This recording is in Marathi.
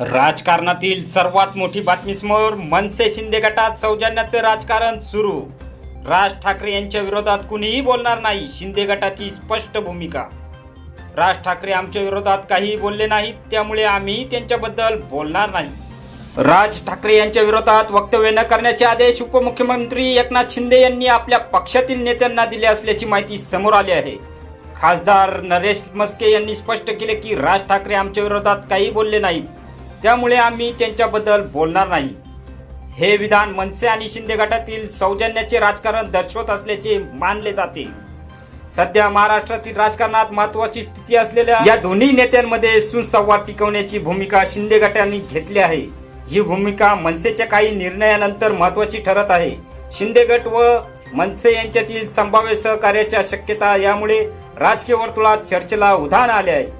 राजकारणातील सर्वात मोठी बातमी समोर मनसे शिंदे गटात सौजन्याचे राजकारण सुरू. राज ठाकरे यांच्या विरोधात कुणीही बोलणार नाही शिंदे गटाची स्पष्ट भूमिका. राज ठाकरे आमच्या विरोधात काहीही बोलले नाहीत त्यामुळे आम्ही त्यांच्याबद्दल बोलणार नाही. राज ठाकरे यांच्या विरोधात वक्तव्य न करण्याचे आदेश उपमुख्यमंत्री एकनाथ शिंदे यांनी आपल्या पक्षातील नेत्यांना दिले असल्याची माहिती समोर आली आहे. खासदार नरेश मस्के यांनी स्पष्ट केले की राज ठाकरे आमच्या विरोधात काही बोलले नाहीत. त्यामुळे आम्ही त्यांच्याबद्दल बोलणार नाही. हे विधान मनसे आणि शिंदे गटातील सौजन्याचे राजकारण दर्शवत असल्याचे मानले जाते. सध्या महाराष्ट्रातील राजकारणात महत्वाची स्थिती असलेल्या या दोन्ही नेत्यांमध्ये सुसंवाद टिकवण्याची भूमिका शिंदे गटाने घेतली आहे. ही भूमिका मनसेच्या काही निर्णयानंतर महत्वाची ठरत आहे. शिंदे गट व मनसे यांच्यातील संभाव्य सहकार्याच्या शक्यता यामुळे राजकीय वर्तुळात चर्चेला उधाण आले आहे.